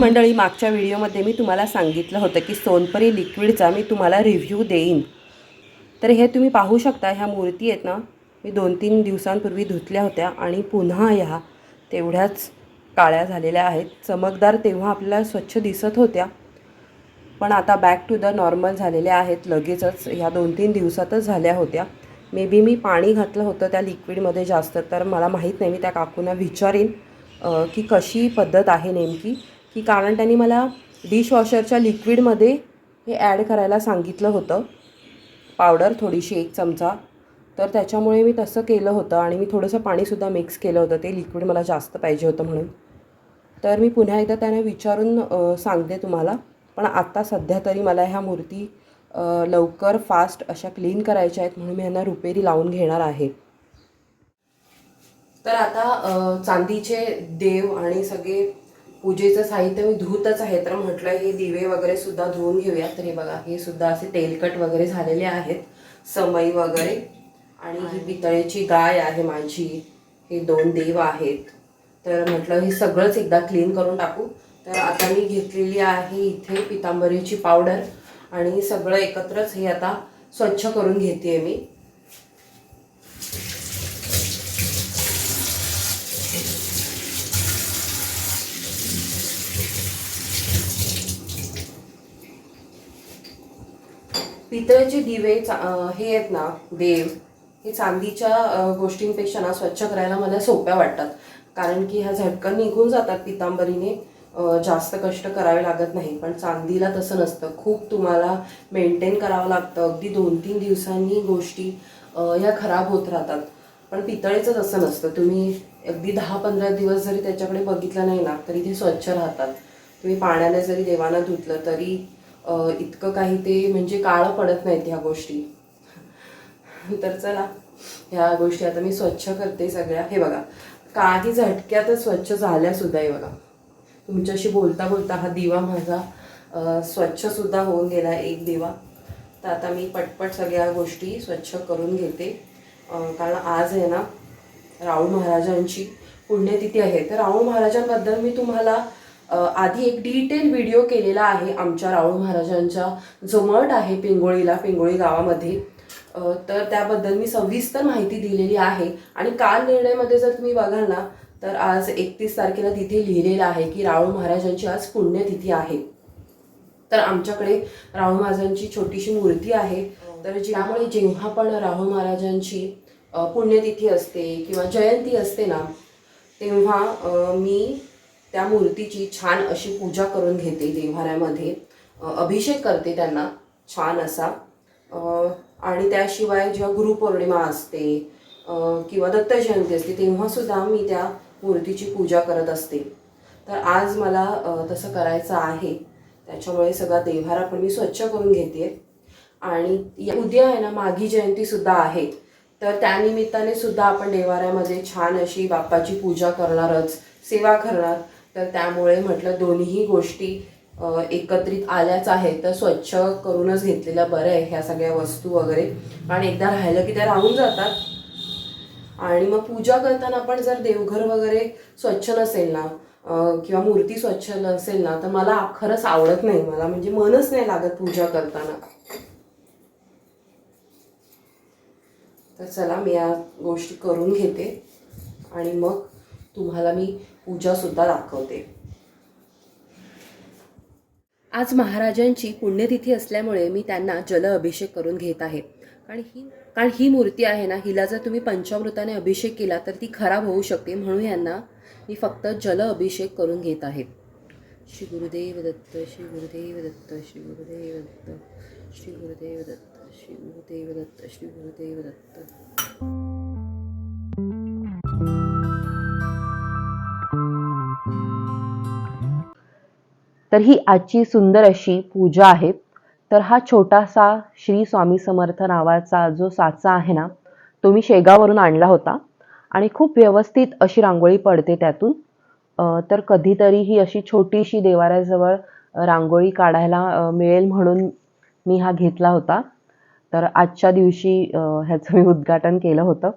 मंडळी मागच्या व्हिडिओमध्ये मी तुम्हाला सांगितलं होतं की सोनपरी लिक्विडचा मी तुम्हाला रिव्ह्यू देईन. तर हे तुम्ही पाहू शकता ह्या मूर्ती आहेत ना मी दोन तीन दिवसांपूर्वी धुतल्या होत्या आणि पुन्हा ह्या तेवढ्याच काळ्या झालेल्या आहेत. चमकदार तेव्हा आपल्याला स्वच्छ दिसत होत्या पण आता बॅक टू द नॉर्मल झालेल्या आहेत. लगेचच ह्या दोन तीन दिवसातच झाल्या होत्या. मे बी मी पाणी घातलं होतं त्या लिक्विडमध्ये जास्त तर मला माहीत नाही मी त्या काकूंना विचारीन की कशी पद्धत आहे नेमकी. की कारण त्यांनी मला डिशवॉशरच्या लिक्विडमध्ये हे ॲड करायला सांगितलं होतं. पावडर थोडीशी एक चमचा. तर त्याच्यामुळे मी तसं केलं होतं आणि मी थोडंसं पाणीसुद्धा मिक्स केलं होतं. ते लिक्विड मला जास्त पाहिजे होतं म्हणून. तर मी पुन्हा एकदा त्यांना विचारून सांगते तुम्हाला. पण आत्ता सध्या तरी मला ह्या मूर्ती लवकर फास्ट अशा क्लीन करायच्या आहेत म्हणून मी ह्यांना रुपेरी लावून घेणार आहे. तर आता चांदीचे देव आणि सगळे पूजेचं साहित्य मी धुतच आहे. तर म्हटलं हे दिवे वगैरे सुद्धा धुवून घेऊया. तर हे बघा हे सुद्धा असे तेलकट वगैरे झालेले आहेत. समई वगैरे. आणि ही पितळेची गाय आहे माझी. हे दोन देव आहेत. तर म्हटलं हे सगळंच एकदा क्लीन करून टाकू. तर आता मी घेतलेली आहे इथे पितांबरीची पावडर. आणि सगळं एकत्रच हे आता स्वच्छ करून घेते मी. पितळेचे दिवे हे आहेत ना देव हे चांदीच्या गोष्टींपेक्षा ना स्वच्छ करायला मला सोप्या वाटतात. कारण की ह्या झटकन निघून जातात पितांबरीने. जास्त कष्ट करावे लागत नाही पण चांदीला तसं नसतं. खूप तुम्हाला मेंटेन करावं लागतं. अगदी दोन तीन दिवसांनी गोष्टी ह्या खराब होत राहतात. पण पितळेचं तसं नसतं. तुम्ही अगदी दहा पंधरा दिवस जरी त्याच्याकडे बघितलं नाही ना तरी ते स्वच्छ राहतात. तुम्ही पाण्याने जरी देवांना धुतलं तरी इतकं काही ते म्हणजे काळं पडत नाहीत ह्या गोष्टी. तर चला ह्या गोष्टी आता मी स्वच्छ करते सगळ्या. हे बघा काही झटक्यातच स्वच्छ झाल्या सुद्धा बघा. तुमच्याशी बोलता बोलता हा दिवा माझा स्वच्छसुद्धा होऊन गेला एक दिवा. तर आता मी पटपट सगळ्या गोष्टी स्वच्छ करून घेते. कारण आज आहे ना राहुल महाराजांची पुण्यतिथी आहे. तर राहुल महाराजांबद्दल मी तुम्हाला आधी एक डिटेल व्हिडिओ केलेला आहे आमच्या राहुल महाराजांच्या. जो मठ आहे पिंगोळीला पिंगोळी गावामध्ये. तर त्याबद्दल मी सविस्तर माहिती दिलेली आहे. आणि काल निर्णयमध्ये जर तुम्ही बघाल ना तर आज एकतीस तारखेला तिथे लिहिलेलं आहे की राहुल महाराजांची आज पुण्यतिथी आहे. तर आमच्याकडे राहुल महाराजांची छोटीशी मूर्ती आहे. तर ज्यामुळे जेव्हा पण राहुल महाराजांची पुण्यतिथी असते किंवा जयंती असते ना तेव्हा मी त्या मूर्तीची छान अशी पूजा करून घेते देव्हाऱ्यामध्ये. अभिषेक करते त्यांना छान असा. आणि त्याशिवाय जेव्हा गुरुपौर्णिमा असते किंवा दत्त जयंती असते तेव्हा सुद्धा मी त्या मूर्तीची पूजा करत असते. तर आज मला तसं करायचं आहे. त्याच्यामुळे सगळा देव्हारा पण मी स्वच्छ करून घेते. आणि या- उद्या आहे ना माघी जयंतीसुद्धा आहे. तर त्यानिमित्ताने सुद्धा आपण देवाऱ्यामध्ये छान अशी बाप्पाची पूजा करणारच सेवा करणार. तर त्यामुळे म्हटलं दोन्ही गोष्टी एकत्रित आल्याच आहेत. तर स्वच्छ करूनच घेतलेल्या बरं आहे ह्या सगळ्या वस्तू वगैरे. आणि एकदा राहिलं की त्या राहून जातात. आणि मग पूजा करताना पण जर देवघर वगैरे स्वच्छ नसेल ना किंवा मूर्ती स्वच्छ नसेल ना तर मला खरंच आवडत नाही. मला म्हणजे मनच नाही लागत पूजा करताना. तर चला मी या गोष्टी करून घेते. आणि मग तुम्हाला मी पूजासुद्धा दाखवते. आज महाराजांची पुण्यतिथी असल्यामुळे मी त्यांना जल अभिषेक करून घेत आहे. कारण ही कारण ही मूर्ती आहे ना हिला जर तुम्ही पंचामृताने अभिषेक केला तर ती खराब होऊ शकते. म्हणून यांना मी फक्त जल अभिषेक करून घेत आहे. श्री गुरुदेव दत्त श्री गुरुदेव दत्त श्री गुरुदेव दत्त श्री गुरुदेव दत्त श्री गुरुदेव दत्त श्री गुरुदेव दत्त. तर ही आजची सुंदर अशी पूजा आहे. तर हा छोटासा श्री स्वामी समर्थ नावाचा जो साचा आहे ना तो मी शेगावरून आणला होता. आणि खूप व्यवस्थित अशी रांगोळी पडते त्यातून. तर कधीतरी ही अशी छोटीशी देवाऱ्याजवळ रांगोळी काढायला मिळेल म्हणून मी हा घेतला होता. तर आजच्या दिवशी ह्याचं मी उद्घाटन केलं होतं.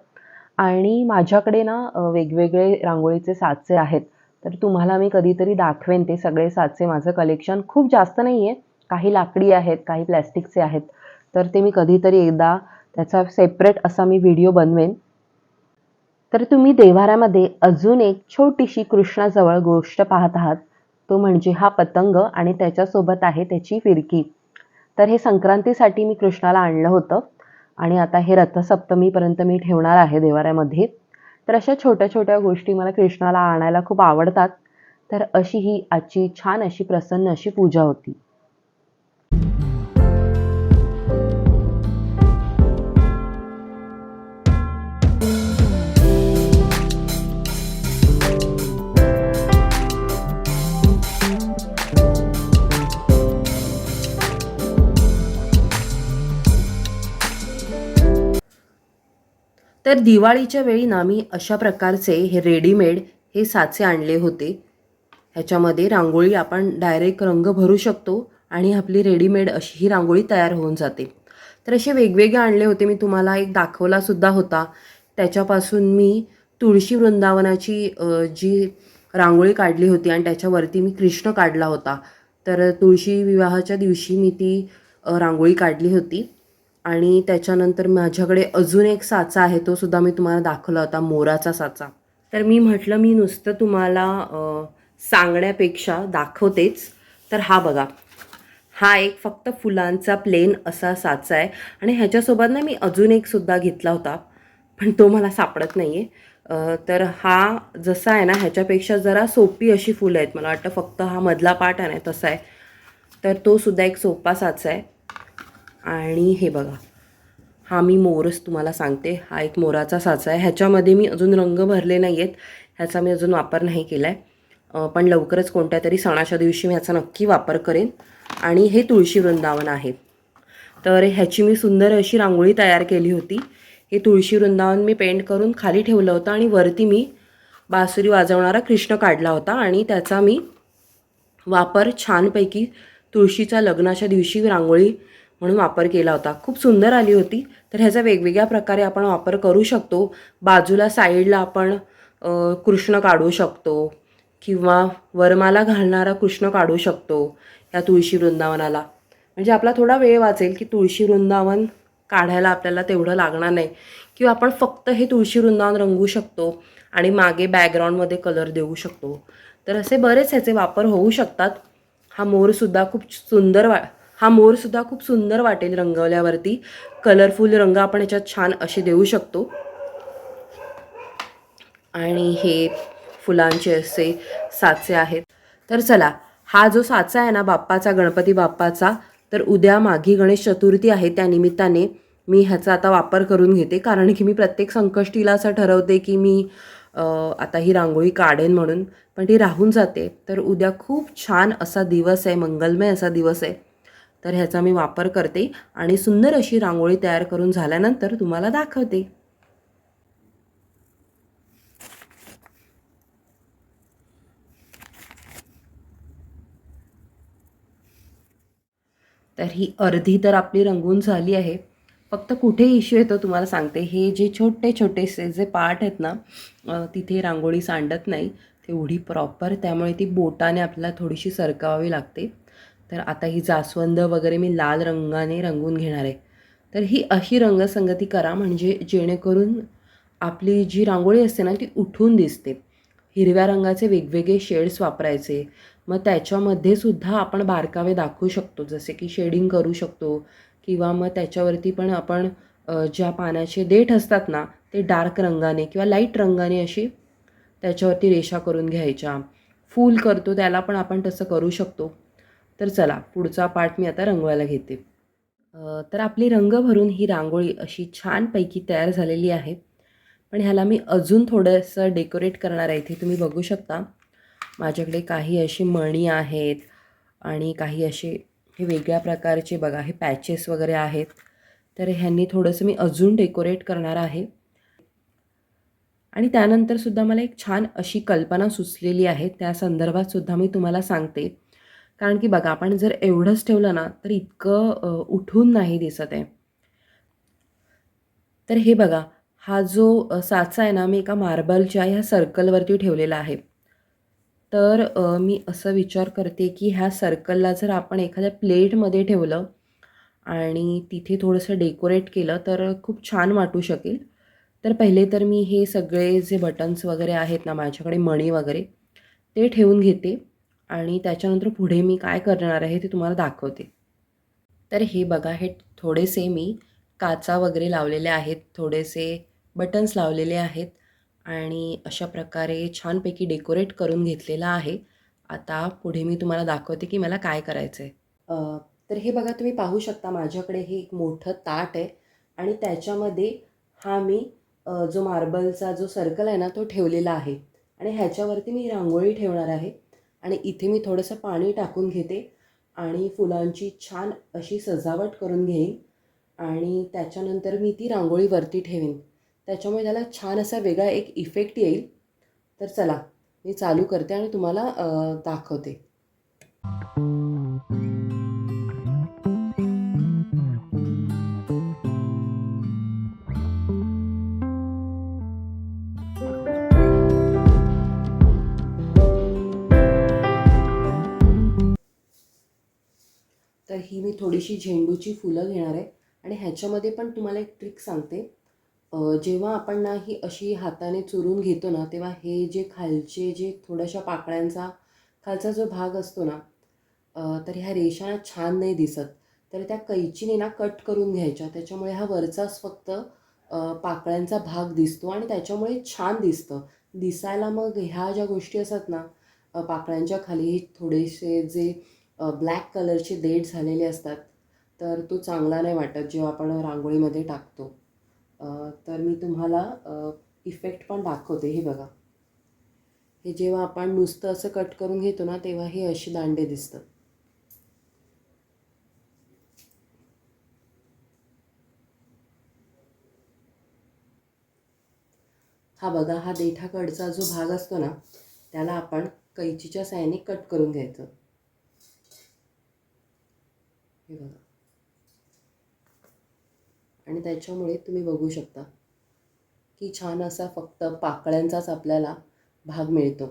आणि माझ्याकडे ना वेगवेगळे रांगोळीचे साचे आहेत. तर तुम्हाला मी कधीतरी दाखवेन ते सगळे साचे. माझं कलेक्शन खूप जास्त नाही आहे काही लाकडी आहेत काही प्लॅस्टिकचे आहेत. तर ते मी कधीतरी एकदा त्याचा सेपरेट असा मी व्हिडिओ बनवेन. तर तुम्ही देवाऱ्यामध्ये अजून एक छोटीशी कृष्णाजवळ गोष्ट पाहत आहात. तो म्हणजे हा पतंग आणि त्याच्यासोबत आहे त्याची फिरकी. तर हे संक्रांतीसाठी मी कृष्णाला आणलं होतं. आणि आता हे रथसप्तमीपर्यंत मी ठेवणार आहे देवाऱ्यामध्ये तर अशा छोट्या छोट्या गोष्टी मला कृष्णाला आणायला खूप आवडतात. तर अशी ही आजची छान अशी प्रसन्न अशी पूजा होती. तर दिवाळीच्या वेळी ना मी अशा प्रकारचे हे रेडीमेड हे साचे आणले होते. ह्याच्यामध्ये रांगोळी आपण डायरेक्ट रंग भरू शकतो आणि आपली रेडीमेड अशी ही रांगोळी तयार होऊन जाते. तर असे वेगवेगळे आणले होते. मी तुम्हाला एक दाखवलासुद्धा होता. त्याच्यापासून मी तुळशी वृंदावनाची जी रांगोळी काढली होती आणि त्याच्यावरती मी कृष्ण काढला होता. तर तुळशी विवाहाच्या दिवशी मी ती रांगोळी काढली होती. आणि त्याच्यानंतर माझ्याकडे अजून एक साचा आहे तो सुद्धा मी तुम्हाला दाखवला होता मोराचा साचा. तर मी म्हटलं मी नुसतं तुम्हाला सांगण्यापेक्षा दाखवतेच. तर हा बघा हा एक फक्त फुलांचा प्लेन असा साचा आहे. आणि ह्याच्यासोबत ना मी अजून एक सुद्धा घेतला होता पण तो मला सापडत नाही आहे तर हा जसा आहे ना ह्याच्यापेक्षा जरा सोपी अशी फुलं आहेत. मला वाटतं फक्त हा मधला पाठ आहे ना तसा आहे. तर तो सुद्धा एक सोपा साचा आहे. आणि हे बघा. हा मी मोरच तुम्हाला सांगते. हा एक मोराचा साचा आहे. ह्याच्यामध्ये मी अजून रंग भरले नाही आहेत ह्याचा मी अजून वापर नाही केला आहे पण लवकरच कोणत्या तरी सणाच्या दिवशी मी ह्याचा नक्की वापर करेन. आणि हे तुळशी वृंदावन आहे. तर ह्याची मी सुंदर अशी रांगोळी तयार केली होती. हे तुळशी वृंदावन मी पेंट करून खाली ठेवलं होतं आणि वरती मी बासुरी वाजवणारा कृष्ण काढला होता. आणि त्याचा मी वापर छानपैकी तुळशीच्या लग्नाच्या दिवशी रांगोळी म्हणून वापर केला होता. खूप सुंदर आली होती. तर ह्याचा वेगवेगळ्या प्रकारे आपण वापर करू शकतो. बाजूला साईडला आपण कृष्ण काढू शकतो किंवा वरमाला घालणारा कृष्ण काढू शकतो या तुळशी वृंदावनाला. म्हणजे आपला थोडा वेळ वाचेल की तुळशी वृंदावन काढायला आपल्याला तेवढं लागणार नाही. किंवा आपण फक्त हे तुळशी वृंदावन रंगू शकतो आणि मागे बॅकग्राऊंडमध्ये कलर देऊ शकतो. तर असे बरेच ह्याचे वापर होऊ शकतात. हा मोरसुद्धा खूप सुंदर वा हा मोरसुद्धा खूप सुंदर वाटेल रंगवल्यावरती. कलरफुल रंग आपण याच्यात छान असे देऊ शकतो. आणि हे फुलांचे असे साचे आहेत. तर चला हा जो साचा आहे ना बाप्पाचा गणपती बाप्पाचा तर उद्या माघी गणेश चतुर्थी आहे त्या निमित्ताने मी ह्याचा आता वापर करून घेते. कारण की मी प्रत्येक संकष्टीला असं ठरवते की मी आता ही रांगोळी काढेन म्हणून. पण ती राहून जाते. तर उद्या खूप छान असा दिवस आहे मंगलमय असा दिवस आहे. तर ह्याचा मी वापर करते आणि सुंदर अशी रांगोळी तयार करून झाल्यानंतर तुम्हाला दाखवते. तर ही अर्धी तर आपली रंगून झाली आहे. फक्त कुठे इश्यू येतो तुम्हाला सांगते. हे जे छोटे छोटेसे जे पार्ट आहेत ना तिथे रांगोळी सांडत नाही. तेवढी प्रॉपर त्यामुळे ती बोटाने आपल्याला थोडीशी सरकावावी लागते. तर आता ही जास्वंद वगैरे मी लाल रंगाने रंगून घेणार आहे. तर ही अशी रंगसंगती करा म्हणजे जेणेकरून आपली जी रांगोळी असते ना ती उठून दिसते. हिरव्या रंगाचे वेगवेगळे शेड्स वापरायचे. मग त्याच्यामध्ये सुद्धा आपण बारकावे दाखवू शकतो. जसे की शेडिंग करू शकतो किंवा मग त्याच्यावरती पण आपण ज्या पाण्याचे देठ असतात ना ते डार्क रंगाने किंवा लाइट रंगाने अशी त्याच्यावरती रेषा करून घ्यायच्या. फूल करतो त्याला पण आपण तसं करू शकतो. तर चला पुढचा पार्ट मी आता रंगवायला घेते. तर आपली रंग भरून ही रांगोळी अशी छानपैकी तयार झालेली आहे. पण ह्याला मी अजून थोडंसं डेकोरेट करणार आहे. इथे तुम्ही बघू शकता माझ्याकडे काही अशी मणी आहेत आणि काही असे हे वेगळ्या प्रकारचे बघा हे पॅचेस वगैरे आहेत. तर ह्यांनी थोडंसं मी अजून डेकोरेट करणार आहे. आणि त्यानंतरसुद्धा मला एक छान अशी कल्पना सुचलेली आहे. त्या संदर्भात सुद्धा मी तुम्हाला सांगते. कारण की बघा आपण जर एवढंच ठेवलं ना तर इतकं उठून नाही दिसत आहे. तर हे बघा हा जो साचा आहे ना मी एका मार्बलच्या ह्या सर्कलवरती ठेवलेला आहे. तर मी असं विचार करते की ह्या सर्कलला जर आपण एखाद्या प्लेटमध्ये ठेवलं आणि तिथे थोडंसं डेकोरेट केलं तर खूप छान वाटू शकेल. तर पहिले तर मी हे सगळे जे बटन्स वगैरे आहेत ना माझ्याकडे मणी वगैरे ते ठेवून घेते. आणि त्याच्यानंतर पुढे मी काय करणार आहे ते तुम्हाला दाखवते. तर हे बघा हे थोडेसे मी काचा वगैरे लावलेले आहेत थोडेसे बटन्स लावलेले आहेत आणि अशा प्रकारे छानपैकी डेकोरेट करून घेतलेलं आहे. आता पुढे मी तुम्हाला दाखवते की मला काय करायचं आहे तर हे बघा तुम्ही पाहू शकता माझ्याकडे हे एक मोठं ताट आहे आणि त्याच्यामध्ये हा मी जो मार्बलचा जो सर्कल आहे ना तो ठेवलेला आहे आणि ह्याच्यावरती मी रांगोळी ठेवणार आहे. आणि इथे मी थोडंसं पाणी टाकून घेते आणि फुलांची छान अशी सजावट करून घेईन. आणि त्याच्यानंतर मी ती रांगोळी वरती ठेवीन. त्याच्यामुळे त्याला छान असा वेगळा एक इफेक्ट येईल. तर चला मी चालू करते आणि तुम्हाला दाखवते. तर ही मी थोडीशी झेंडूची फुलं घेणार आहे. आणि ह्याच्यामध्ये पण तुम्हाला एक ट्रिक सांगते. जेव्हा आपण ना ही अशी हाताने चुरून घेतो ना तेव्हा हे जे खालचे जे थोड्याशा पाकळ्यांचा खालचा जो भाग असतो ना तर ह्या रेषा ना छान नाही दिसत. तर त्या कैचीने ना कट करून घ्यायच्या. त्याच्यामुळे हा वरचाच फक्त पाकळ्यांचा भाग दिसतो आणि त्याच्यामुळे छान दिसतं. दिसायला मग ह्या ज्या गोष्टी असतात ना पाकळ्यांच्या खाली थोडेसे जे ब्लॅक कलरचे देठ झालेले असतात तर तो चांगला नाही वाटत जेव्हा आपण रांगोळीमध्ये टाकतो. तर मी तुम्हाला इफेक्ट पण दाखवते हे बघा. हे जेव्हा आपण नुसतं असं कट करून घेतो ना तेव्हा हे अशी दांडे दिसतात. हा बघा हा देठाकडचा जो भाग असतो ना त्याला आपण कैचीच्या साहाय्याने कट करून घ्यायचं. हे बघा. आणि त्याच्यामुळे तुम्ही बघू शकता की छान असा फक्त पाकळ्यांचाच आपल्याला भाग मिळतो.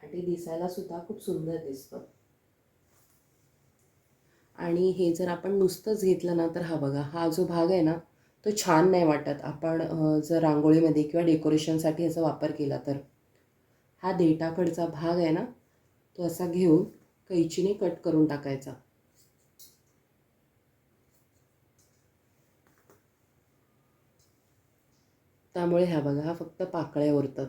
आणि ते दिसायला सुद्धा खूप सुंदर दिसतं. आणि हे जर आपण नुसतंच घेतलं ना तर हा बघा हा जो भाग आहे ना तो छान नाही वाटत. आपण जर रांगोळीमध्ये किंवा डेकोरेशनसाठी याचा वापर केला तर. हा देठाकडचा भाग आहे ना तो असा घेऊन कैचीने कट करून टाकायचा. त्यामुळे ह्या बघा हा फक्त पाकळ्या उरतात.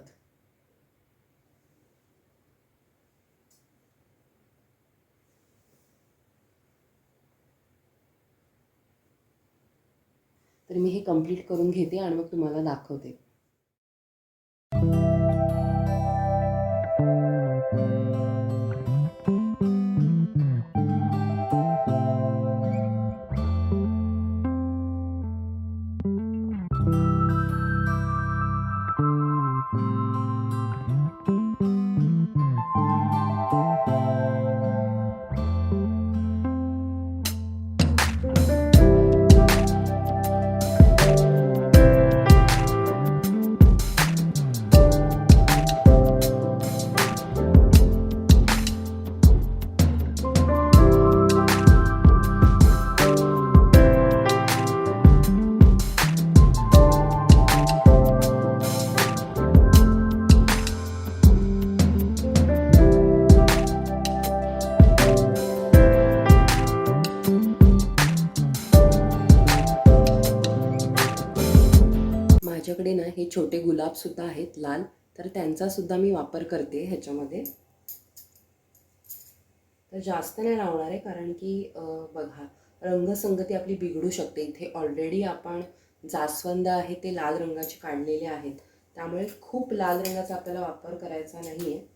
तर मी हे कंप्लीट करून घेते आणि मग तुम्हाला दाखवते. छोटे गुलाबसुद्धा आहेत लाल. तर त्यांचा सुद्धा मी वापर करते ह्याच्यामध्ये. तर जास्त नाही लावणार आहे कारण की बघा रंगसंगती आपली बिघडू शकते. इथे ऑलरेडी आपण जास्वंद आहे ते लाल रंगाचे काढलेले आहेत. त्यामुळे खूप लाल रंगाचा आपल्याला वापर करायचा नाही आहे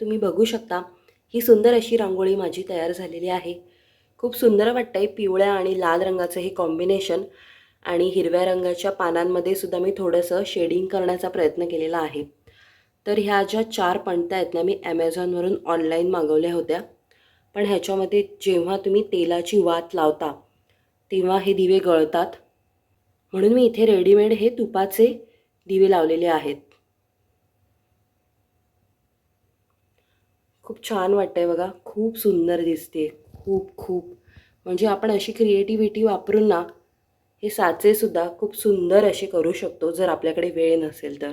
तुम्ही बघू शकता ही सुंदर अशी रांगोळी माझी तयार झालेली आहे. खूप सुंदर वाटतं आहे पिवळ्या आणि लाल रंगाचं हे कॉम्बिनेशन आणि हिरव्या रंगाच्या पानांमध्ये सुद्धा मी थोडंसं शेडिंग करण्याचा प्रयत्न केलेला आहे. तर ह्या ज्या चार पणत्या आहेत ना मी ॲमेझॉनवरून ऑनलाईन मागवल्या होत्या. पण ह्याच्यामध्ये जेव्हा तुम्ही तेलाची वात लावता तेव्हा हे दिवे गळतात. म्हणून मी इथे रेडीमेड हे तुपाचे दिवे लावलेले आहेत. खूप छान वाटतंय बघा. खूप सुंदर दिसते खूप खूप. म्हणजे आपण अशी क्रिएटिव्हिटी वापरून ना हे साचेसुद्धा खूप सुंदर असे करू शकतो जर आपल्याकडे वेळ नसेल तर.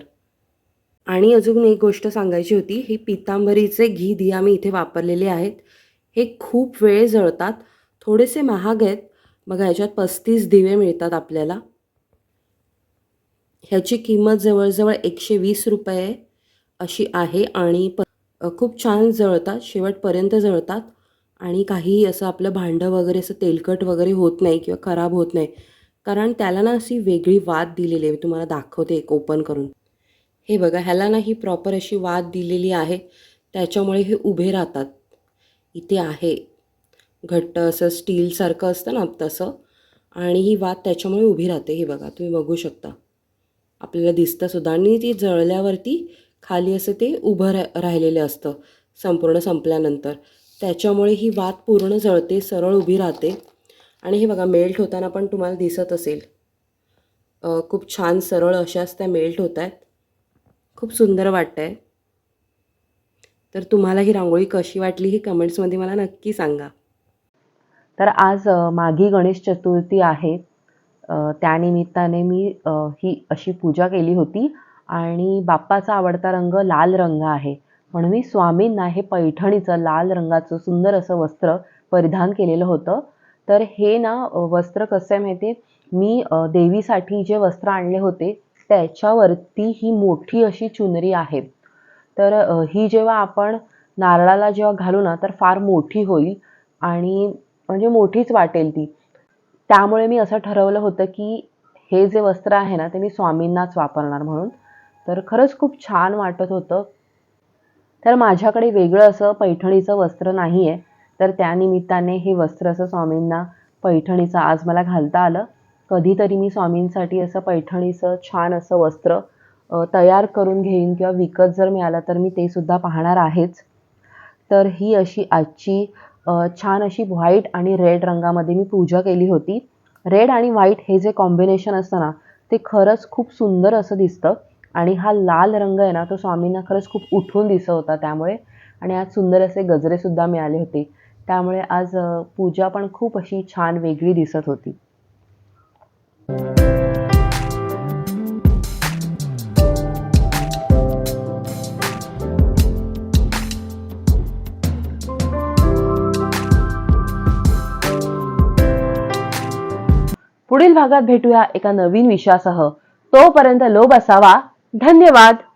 आणि अजून एक गोष्ट सांगायची होती ही पितांबरीचे घी दिया मी इथे वापरलेले आहेत. हे खूप वेळ जळतात थोडेसे महाग आहेत. बघा ह्याच्यात पस्तीस दिवे मिळतात आपल्याला. ह्याची किंमत जवळजवळ एकशे वीस रुपये अशी आहे आणि प खूप छान जळतात शेवटपर्यंत जळतात आणि काही असं आपलं भांडं वगैरे असं तेलकट वगैरे होत नाही किंवा खराब होत नाही. कारण त्याला ना अशी वेगळी वाद दिलेली आहे. मी तुम्हाला दाखवते एक ओपन करून. हे बघा ह्याला ना ही प्रॉपर अशी वाद दिलेली आहे. त्याच्यामुळे हे उभे राहतात. इथे आहे. घट्ट असं स्टीलसारखं असतं ना तसं. आणि ही वाद त्याच्यामुळे उभी राहते. हे बघा तुम्ही बघू शकता. आपल्याला दिसतं सुद्धा. आणि ती जळल्यावरती खाली असं ते उभं रा राहिलेलं असतं संपूर्ण संपल्यानंतर. त्याच्यामुळे ही वात पूर्ण जळते सरळ उभी राहते. आणि हे बघा मेल्ट होताना पण तुम्हाला दिसत असेल. खूप छान सरळ अशाच त्या मेल्ट होत आहेत खूप सुंदर वाटतं आहे तर तुम्हाला ही रांगोळी कशी वाटली ही कमेंट्समध्ये मला नक्की सांगा. तर आज मागी गणेश चतुर्थी आहे. त्यानिमित्ताने मी ही अशी पूजा केली होती. आणि बाप्पाचा आवडता रंग लाल रंग आहे. म्हणून मी स्वामींना हे पैठणीचं लाल रंगाचं सुंदर असं वस्त्र परिधान केलेलं होतं. तर हे ना वस्त्र कसं आहे माहिती आहे मी देवीसाठी जे वस्त्र आणले होते त्याच्यावरती ही मोठी अशी चुनरी आहे. तर ही जेव्हा आपण नारळाला जेव्हा घालू ना तर फार मोठी होईल आणि म्हणजे मोठीच वाटेल ती. त्यामुळे मी असं ठरवलं होतं की हे जे वस्त्र आहे ना ते मी स्वामींनाच वापरणार म्हणून. तर खरंच खूप छान वाटत होतं. तर माझ्याकडे वेगळं असं पैठणीचं वस्त्र नाही आहे तर त्यानिमित्ताने हे वस्त्र असं स्वामींना पैठणीचं आज मला घालता आलं. कधीतरी मी स्वामींसाठी असं पैठणीचं छान असं वस्त्र तयार करून घेईन किंवा विकत जर मिळालं तर मी ते सुद्धा पाहणार आहेच. तर ही अशी आजची छान अशी व्हाईट आणि रेड रंगामध्ये मी पूजा केली होती. रेड आणि व्हाईट हे जे कॉम्बिनेशन असतं ना ते खरंच खूप सुंदर असं दिसतं. आणि हा लाल रंग आहे ना तो स्वामींना खरंच खूप उठून दिसत होता त्यामुळे. आणि आज सुंदर असे गजरेसुद्धा मिळाले होते. त्यामुळे आज पूजा पण खूप अशी छान वेगळी दिसत होती. पुढील भागात भेटूया एका नवीन विषयासह. तोपर्यंत लोभ असावा. धन्यवाद.